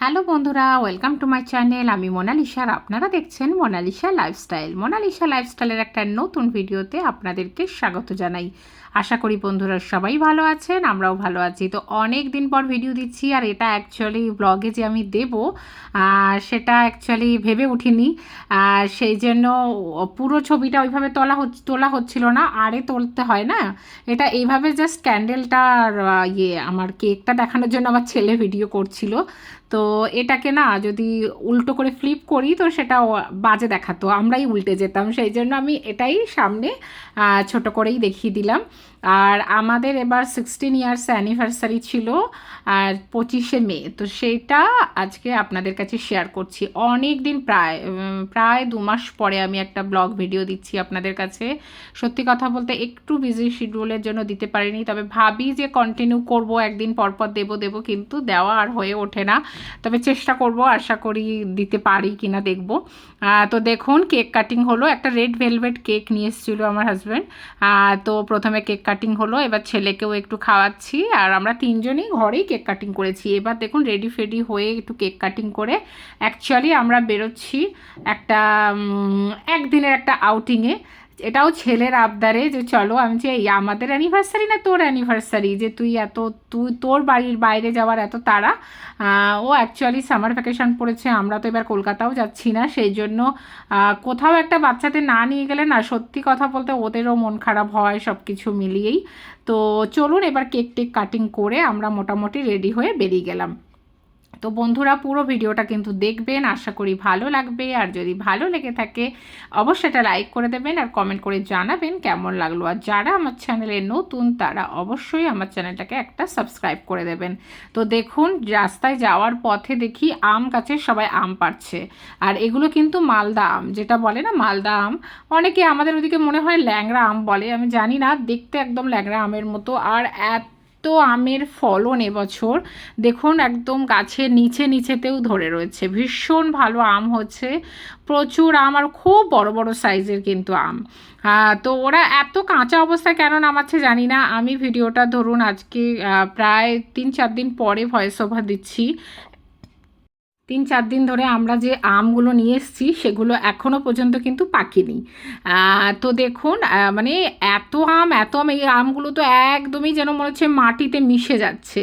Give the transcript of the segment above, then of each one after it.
Hello বন্ধুরা, welcome to my channel. আমি মোনালিসা আর আপনারা দেখছেন মোনালিসা লাইফস্টাইল। মোনালিসা লাইফস্টাইলের একটা নতুন ভিডিওতে আপনাদেরকে স্বাগত জানাই। আশা করি বন্ধুরা সবাই ভালো আছেন, আমরাও ভালো আছি। তো অনেক দিন পর ভিডিও দিচ্ছি আর এটা অ্যাকচুয়ালি ব্লগে যে আমি দেব সেটা অ্যাকচুয়ালি ভেবে উঠিনি। আর সেই জন্য পুরো ছবিটা ওইভাবে তোলা তোলা হচ্ছিল না, আরে তুলতে হয় না। এটা এইভাবে জাস্ট ক্যান্ডেলটা ইয়ে আমার কেকটা দেখানোর জন্য আমার ছেলে ভিডিও করছিল। তো এটাকে না, যদি উল্টো করে ফ্লিপ করি, তো সেটা বাজে দেখাতো। আমরাই উল্টে যেতাম, সেই জন্য আমি এটাই সামনে ছোট করেই দেখিয়ে দিলাম। আর আমাদের এবার সিক্সটিন ইয়ার্স অ্যানিভার্সারি ছিল আর পঁচিশে মে তো সেইটা আজকে আপনাদের কাছে শেয়ার করছি। অনেক দিন প্রায় প্রায় দু মাস পরে আমি একটা ব্লগ ভিডিও দিচ্ছি আপনাদের কাছে। সত্যি কথা বলতে একটু বিজি শিডিউলের জন্য দিতে পারিনি তবে ভাবি যে কন্টিনিউ করব একদিন পরপর পর দেবো দেবো কিন্তু দেওয়া আর হয়ে ওঠে না। তবে চেষ্টা করব আশা করি দিতে পারি কিনা দেখব। আহ, তো দেখুন কেক কাটিং হলো একটা রেড ভেলভেট কেক নিয়ে এসেছিল আমার হাজব্যান্ড তো প্রথমে কেক কাটিং হলো, এবার ছেলেকেও একটু খাওয়াচ্ছি, আর আমরা তিনজনই ঘরেই কেক কাটিং করেছি। এবার দেখুন রেডি ফেডি হয়ে একটু কেক কাটিং করে অ্যাকচুয়ালি আমরা বেরোচ্ছি একটা একদিনের একটা আউটিংয়ে এটাও ছেলের আবদারে যে চলো, আমি যে আমাদের অ্যানিভার্সারি না তোর অ্যানিভার্সারি যে তুই এত, তুই তোর বাড়ির বাইরে যাওয়ার এত তাড়া? ও অ্যাকচুয়ালি সামার ভ্যাকেশন পড়েছে, আমরা তো এবার কলকাতাও যাচ্ছি না, সেই জন্য কোথাও একটা বাচ্চাদের না নিয়ে গেলে না, সত্যি কথা বলতে ওদেরও মন খারাপ হয় সব কিছু মিলিয়েই। তো চলুন এবার কেক টেক কাটিং করে আমরা মোটামুটি রেডি হয়ে বেরিয়ে গেলাম। তো বন্ধুরা পুরো ভিডিওটা কিন্তু দেখবেন, আশা করি ভালো লাগবে। আর যদি ভালো লেগে থাকে, অবশ্যই এটা লাইক করে দেবেন আর কমেন্ট করে জানাবেন কেমন লাগল। আর যারা আমার চ্যানেলে নতুন, তারা অবশ্যই আমার চ্যানেলটাকে একটা সাবস্ক্রাইব করে দেবেন। তো দেখুন, রাস্তায় যাওয়ার পথে দেখি আম গাছে সবাই আম পাড়ছে। আর এগুলো কিন্তু মালদা আম, যেটা বলে না মালদা আম? অনেকে আমাদের ওদিকে মনে হয় ল্যাংরা আম বলে, আমি জানি না, দেখতে একদম ল্যাংরা আমের মতো। আর এত আমের ফলন এবছর, দেখুন একদম গাছের নিচে নিচেতেও ধরে রয়েছে। ভীষণ ভালো আম হচ্ছে। প্রচুর আম আর খুব বড় বড় সাইজের কিন্তু আম। তো ওরা এত কাঁচা অবস্থায় কেন নামাচ্ছে জানি না। আমি ভিডিওটা ধরুন আজকে প্রায় তিন চার দিন পরে ভয়েস ওভার দিচ্ছি। তিন চার দিন ধরে আমরা যে আমগুলো নিয়ে এসেছি, সেগুলো এখনও পর্যন্ত কিন্তু পাকেনি তো দেখুন মানে এত আম এত আম, এই আমগুলো তো একদমই যেন মনে হচ্ছে মাটিতে মিশে যাচ্ছে।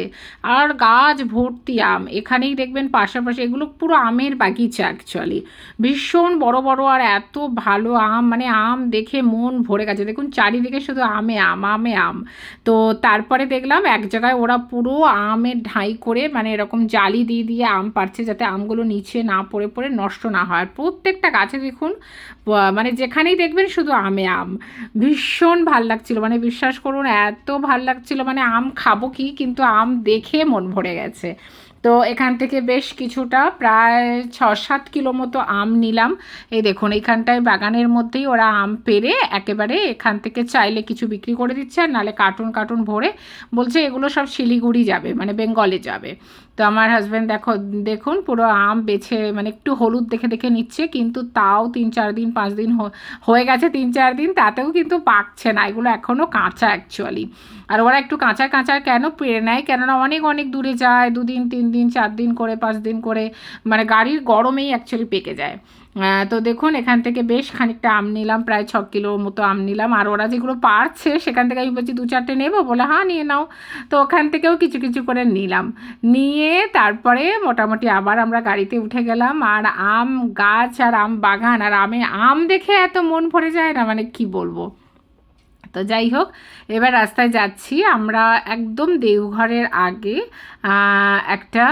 আর গাছ ভর্তি আম, এখানেই দেখবেন পাশাপাশি এগুলো পুরো আমের বাগিচা অ্যাকচুয়ালি ভীষণ বড় বড় আর এত ভালো আম মানে আম দেখে মন ভরে গেছে। দেখুন, চারিদিকে শুধু আমে আম আমে আম। তো তারপরে দেখলাম এক জায়গায় ওরা পুরো আমের ঢাই করে মানে এরকম জালি দিয়ে দিয়ে আম পাড়ছে যাতে আমগুলো নিচে না পড়ে পড়ে নষ্ট না হয়। আর প্রত্যেকটা গাছে দেখুন মানে যেখানেই দেখবেন শুধু আমে আম। ভীষণ ভালো লাগছিল। মানে বিশ্বাস করুন, এত ভালো লাগছিল। মানে আম খাব কি, কিন্তু আম দেখে মন ভরে গেছে। তো এখান থেকে বেশ কিছুটা প্রায় ছ সাত কিলো মতো আম নিলাম। এই দেখুন এইখানটায় বাগানের মধ্যেই ওরা আম পেরে একেবারে এখান থেকে চাইলে কিছু বিক্রি করে দিচ্ছে আর নালে কার্টুন কার্টুন ভরে বলছে এগুলো সব শিলিগুড়ি যাবে মানে বেঙ্গলে যাবে। তো আমার হাজব্যান্ড দেখো, দেখুন পুরো আম বেছে মানে একটু হলুদ দেখে দেখে নিচ্ছে, কিন্তু তাও তিন চার দিন, পাঁচ দিন হয়ে গেছে তিন চার দিন, তাতেও কিন্তু পাকছে না। এগুলো এখনও কাঁচা অ্যাকচুয়ালি আর ওরা একটু কাঁচা কাঁচা কেন পেরে নেয়? কেননা অনেক অনেক দূরে যায়, দুদিন, তিন দিন, চার দিন করে, পাঁচ দিন করে মানে গাড়ির গরমেই অ্যাকচুয়ালি পেকে যায়। তো দেখুন, এখান থেকে বেশ খানিকটা আম নিলাম, প্রায় ছ কিলো মতো আম নিলাম। আর ওরা যেগুলো পারছে, সেখান থেকে আমি বলছি দু চারটে নেব? বলে হ্যাঁ নিয়ে নাও। তো ওখান থেকেও কিছু কিছু করে নিলাম। নিয়ে তারপরে মোটামুটি আবার আমরা গাড়িতে উঠে গেলাম। আর আম গাছ, আর আম বাগান, আর আমে আম দেখে এত মন ভরে যায় না? মানে কি বলব? তো যাই হোক, এবার রাস্তায় যাচ্ছি। আমরা একদম দেওঘরের আগে একটা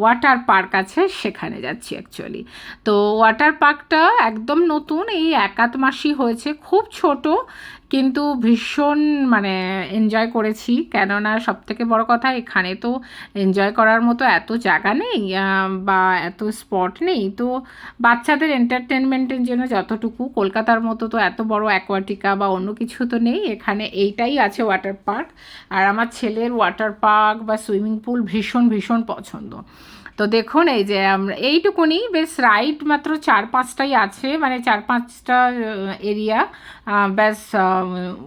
ওয়াটার পার্ক আছে, সেখানে যাচ্ছি অ্যাকচুয়ালি তো ওয়াটার পার্কটা একদম নতুন, এই একাত মাসই হয়েছে, খুব ছোট। কিন্তু ভীষণ মানে এনজয় করেছি। কেননা সব থেকে বড় কথা, এখানে তো এনজয় করার মতো এত জায়গা নেই বা এত স্পট নেই। তো বাচ্চাদের এন্টারটেনমেন্টের জন্য যতটুকু, কলকাতার মতো তো এত বড় অ্যাকোয়াটিকা বা অন্য কিছু তো নেই, এখানে এইটাই আছে ওয়াটার পার্ক আর আমার ছেলের ওয়াটার পার্ক বা সুইমিং পুল ভীষণ ভীষণ পছন্দ। তো দেখুন, এই যে আমরা এইটুকুনি, বেশ রাইড মাত্র চার পাঁচটাই আছে মানে চার পাঁচটা এরিয়া ব্যাস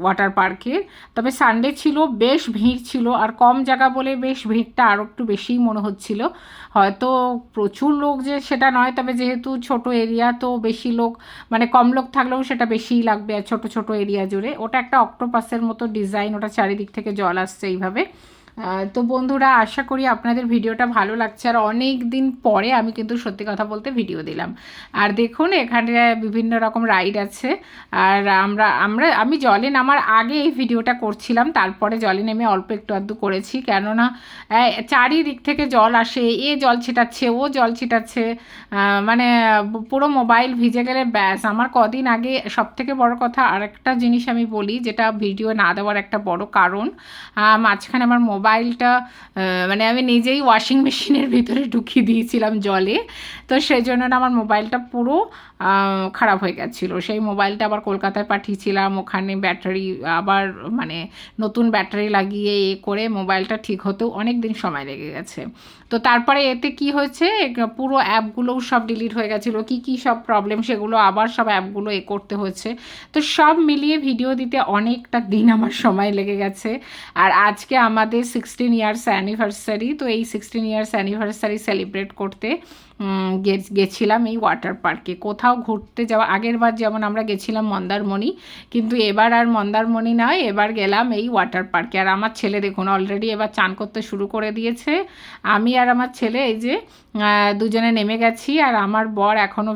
ওয়াটার পার্কের তবে সানডে ছিল, বেশ ভিড় ছিল, আর কম জায়গা বলে বেশ ভিড়টা আরও একটু বেশিই মনে হচ্ছিল। হয়তো প্রচুর লোক যে সেটা নয়, তবে যেহেতু ছোট এরিয়া তো বেশি লোক মানে কম লোক থাকলেও সেটা বেশিই লাগবে, আর ছোটো ছোটো এরিয়া জুড়ে। ওটা একটা অক্টোপাসের মতো ডিজাইন ওটা চারিদিক থেকে জল আসছে এইভাবে। তো বন্ধুরা, আশা করি আপনাদের ভিডিওটা ভালো লাগছে। আর অনেক দিন পরে আমি কিন্তু সত্যি কথা বলতে ভিডিও দিলাম। আর দেখুন, এখানে বিভিন্ন রকম রাইড আছে। আর আমরা আমরা, আমি জলে নামার আগে এই ভিডিওটা করছিলাম। তারপরে জলে নেমে অল্প একটু আধটু করেছি। কেননা চারিদিক থেকে জল আসে, এ জল ছিটাচ্ছে, ও জল ছিটাচ্ছে। মানে পুরো মোবাইল ভিজে গেলে ব্যাস। আমার কদিন আগে সব থেকে বড় কথা আরেকটা জিনিস আমি বলি, যেটা ভিডিও না দেওয়ার একটা বড় কারণ। মাঝখানে আমার মোবাইল মোবাইলটা মানে আমি নিজেই ওয়াশিং মেশিনের ভিতরে ঢুকিয়ে দিয়েছিলাম জলে। তো সেই জন্য আমার মোবাইলটা পুরো খারাপ হয়ে গেছিল। সেই মোবাইলটা আবার কলকাতায় পাঠিয়েছিলাম। ওখানে ব্যাটারি আবার মানে নতুন ব্যাটারি লাগিয়ে এ করে মোবাইলটা ঠিক হতেও অনেক দিন সময় লেগে গেছে। তো তারপরে এতে কি হয়েছে? পুরো অ্যাপগুলোও সব ডিলিট হয়ে গেছিল। কি কি সব প্রবলেম সেগুলো আবার সব অ্যাপগুলো এ করতে হচ্ছে তো সব মিলিয়ে ভিডিও দিতে অনেকটা দিন আমার সময় লেগে গেছে। আর আজকে আমাদের সিক্সটিন ইয়ার্স অ্যানিভার্সারি তো এই সিক্সটিন ইয়ার্স অ্যানিভার্সারি সেলিব্রেট করতে গেছিলাম এই ওয়াটার পার্কে কোথাও ঘুরতে যাওয়া আগের বার যেমন আমরা গেছিলাম মন্দারমণি, কিন্তু এবার আর মন্দারমণি নয়, এবার গেলাম এই ওয়াটার পার্কে আর আমার ছেলে দেখুন অলরেডি এবার চান করতে শুরু করে দিয়েছে। আমি আর আমার ছেলে এই যে দুজনে নেমে গেছি আর আমার বর এখনও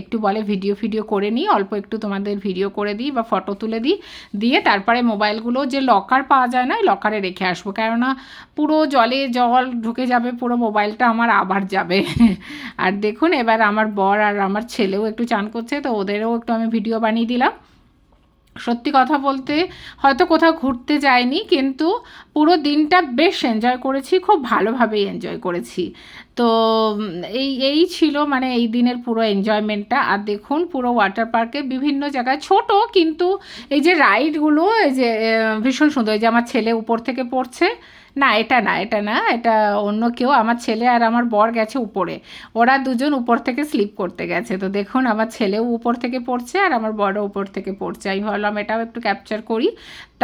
একটু বলে ভিডিও ফিডিও করে নিই, অল্প একটু তোমাদের ভিডিও করে দিই বা ফটো তুলে দিই, দিয়ে তারপরে মোবাইলগুলো যে লকার পাওয়া যায় না লকারে রেখে আসব। কেননা পুরো জলে জল ঢুকে যাবে, পুরো মোবাইলটা আমার আবার যাবে। আর দেখুন, এবার আমার বর আর আমার ছেলেও একটু চান করছে, তো ওদেরও একটু আমি ভিডিও বানিয়ে দিলাম। সত্যি কথা বলতে হয়তো কোথাও ঘুরতে যাইনি, কিন্তু পুরো দিনটা বেশ এনজয় করেছি, খুব ভালোভাবেই এনজয় করেছি। তো, এই এই ছিল মানে এই দিনের পুরো এনজয়মেন্টটা আর দেখুন, পুরো ওয়াটার পার্কে বিভিন্ন জায়গায় ছোট, কিন্তু এই যে রাইডগুলো এই যে ভীষণ সুন্দর। এই যে আমার ছেলে উপর থেকে পড়ছে না, এটা না এটা না, এটা অন্য কেউ, আমার ছেলে আর আমার বর গেছে উপরে। ওরা দুজন উপর থেকে স্লিপ করতে গেছে। তো দেখুন, আমার ছেলেও উপর থেকে পড়ছে আর আমার বড় উপর থেকে পড়ছে। আমি ভাবলাম, এটাও একটু ক্যাপচার করি।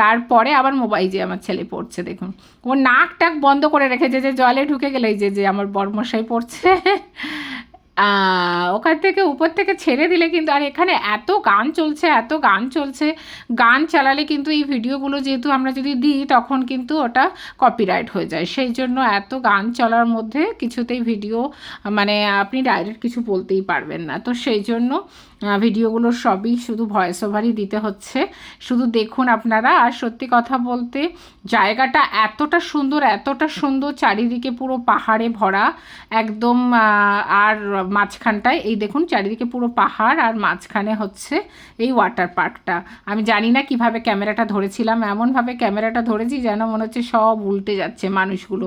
তারপরে আবার মোবাইল যে আমার ছেলে পড়ছে, দেখুন। ও নাক টাক বন্ধ করে রেখেছে যে জলে ঢুকে গেলেই যে যে আমার বর্মশাই পড়ছে। ওখান থেকে উপর থেকে ছেড়ে দিলে কিন্তু, আর এখানে এত গান চলছে, এত গান চলছে। গান চালালে কিন্তু এই ভিডিওগুলো যেহেতু আমরা যদি দিই, তখন কিন্তু ওটা কপিরাইট হয়ে যায়। সেই জন্য এত গান চলার মধ্যে কিছুতেই ভিডিও মানে আপনি ডাইরেক্ট কিছু বলতেই পারবেন না। তো সেই জন্য ভিডিওগুলো সবই শুধু ভয়েস ওভারই দিতে হচ্ছে। শুধু দেখুন আপনারা, আর সত্যি কথা বলতে জায়গাটা এতটা সুন্দর এতটা সুন্দর, চারিদিকে পুরো পাহাড়ে ভরা, একদম আর মাঝখানটায়, এই দেখুন চারিদিকে পুরো পাহাড়, আর মাঝখানে হচ্ছে এই ওয়াটার পার্কটা আমি জানি না কীভাবে ক্যামেরাটা ধরেছিলাম, এমনভাবে ক্যামেরাটা ধরেছি যেন মনে হচ্ছে সব উল্টে যাচ্ছে মানুষগুলো।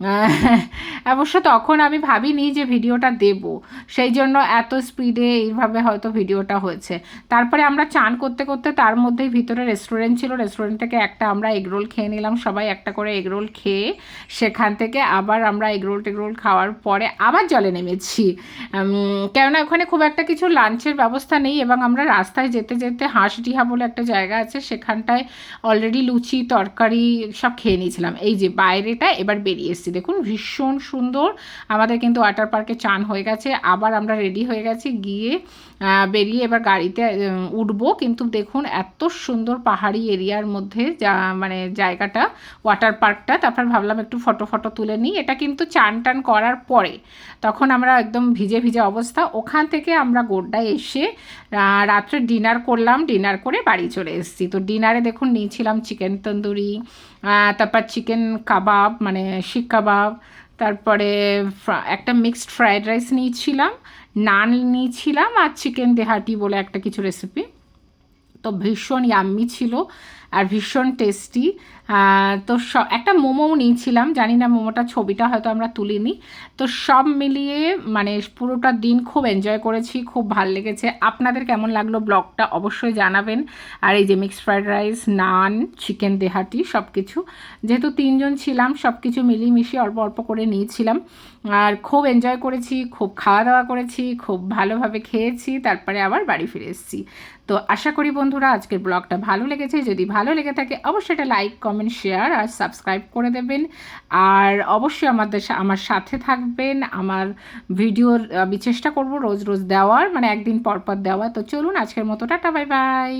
অবশ্য তখন আমি ভাবিনি যে ভিডিওটা দেব। সেই জন্য এত স্পিডে এইভাবে হয়তো ভিডিওটা হয়েছে। তারপরে আমরা চান করতে করতে তার মধ্যেই ভিতরে রেস্টুরেন্ট ছিল। রেস্টুরেন্ট থেকে একটা আমরা এগরোল খেয়ে নিলাম। সবাই একটা করে এগরোল খেয়ে সেখান থেকে আবার আমরা এগরোল টেগরোল খাওয়ার পরে আবার জলে নেমেছি। কেননা ওখানে খুব একটা কিছু লাঞ্চের ব্যবস্থা নেই এবং আমরা রাস্তায় যেতে যেতে হাঁসডিহা বলে একটা জায়গা আছে, সেখানটায় অলরেডি লুচি, তরকারি সব খেয়ে নিয়েছিলাম। এই যে বাইরেটা এবার বেরিয়ে এসেছি দেখুন, ভীষণ সুন্দর। আমাদের কিন্তু ওয়াটার পার্কে চান হয়ে গেছে। আবার আমরা রেডি হয়ে গেছি গিয়ে বেরিয়ে এবার গাড়িতে উঠবো। কিন্তু দেখুন, এত সুন্দর পাহাড়ি এরিয়ার মধ্যে যা মানে জায়গাটা ওয়াটার পার্কটা তারপর ভাবলাম একটু ফটো ফটো তুলে নিই। এটা কিন্তু চান টান করার পরে তখন আমরা একদম ভিজে ভিজে অবস্থা। ওখান থেকে আমরা গোড্ডায় এসে রাত্রে ডিনার করলাম। ডিনার করে বাড়ি চলে এসেছি। তো ডিনারে দেখুন, নিয়েছিলাম চিকেন তন্দুরি তারপর চিকেন কাবাব মানে শিক কাবাব, তারপরে একটা মিক্সড ফ্রায়েড রাইস নিয়েছিলাম। নান নিয়েছিলাম আর চিকেন দেহাটি বলে একটা কিছু রেসিপি তো ভীষণ ইয়াম্মি ছিল। আর ভীষণ টেস্টি তো একটা মোমোও নিয়েছিলাম, জানি না মোমোটা ছবিটা হয়তো আমরা তুলিনি। তো সব মিলিয়ে মানে পুরোটা দিন খুব এনজয় করেছি, খুব ভালো লেগেছে। আপনাদের কেমন লাগল ব্লগটা অবশ্যই জানাবেন। আর এই যে mixed fried rice naan chicken Dehati সব কিছু যেহেতু তিনজন ছিলাম সব কিছু মিলিয়ে অল্প অল্প করে নিয়েছিলাম। আর খুব এনজয় করেছি, খুব খাওয়া দাওয়া করেছি, খুব ভালোভাবে খেয়েছি, তারপরে আবার বাড়ি ফিরে এসেছি। তো আশা করি বন্ধুরা, আজকের ব্লগটা ভালো লেগেছে। যদি ভালো লেগে থাকে, অবশ্যই এটা লাইক কমেন্ট শেয়ার আর সাবস্ক্রাইব করে দেবেন। আর অবশ্যই আমাদের আমার সাথে থাকবেন। আমার ভিডিওর আমি চেষ্টা করব রোজ রোজ দেওয়ার মানে একদিন পর পর দেওয়া তো চলুন আজকের মতো, টাটা বাই বাই